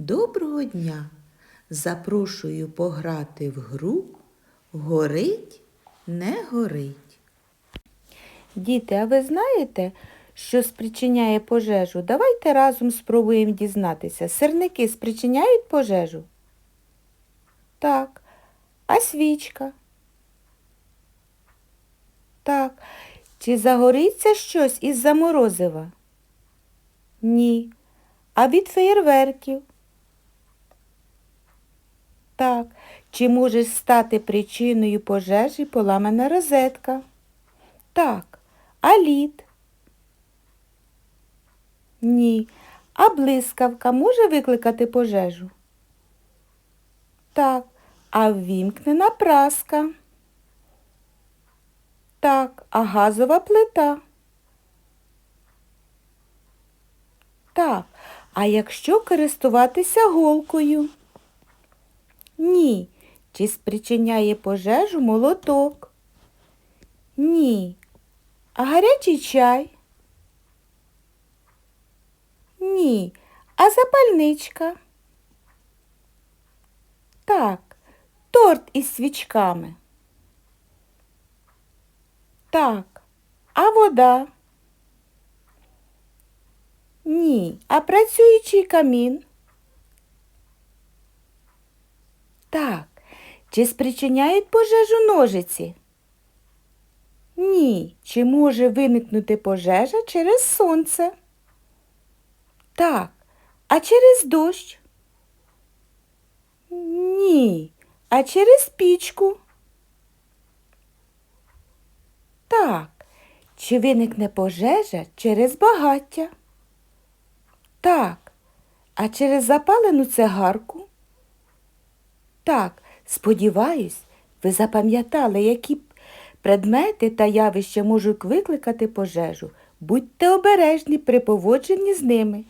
Доброго дня! Запрошую пограти в гру Горить, не горить. Діти, а ви знаєте, що спричиняє пожежу? Давайте разом спробуємо дізнатися. Сирники спричиняють пожежу? Так. А свічка? Так. Чи загориться щось із-за морозива? Ні. А від феєрверків? Так. Чи може стати причиною пожежі поламана розетка? Так. А лід? Ні. А блискавка може викликати пожежу? Так. А ввімкнена праска? Так. А газова плита? Так. А якщо користуватися голкою? Ні. Чи спричиняє пожежу молоток? Ні. А гарячий чай? Ні. А запальничка? Так. Торт із свічками? Так. А вода? Ні. А працюючий камін? Так. Чи спричиняють пожежу ножиці? Ні. Чи може виникнути пожежа через сонце? Так. А через дощ? Ні. А через пічку? Так. Чи виникне пожежа через багаття? Так. А через запалену цигарку? Так, сподіваюсь, ви запам'ятали, які предмети та явища можуть викликати пожежу. Будьте обережні при поводженні з ними.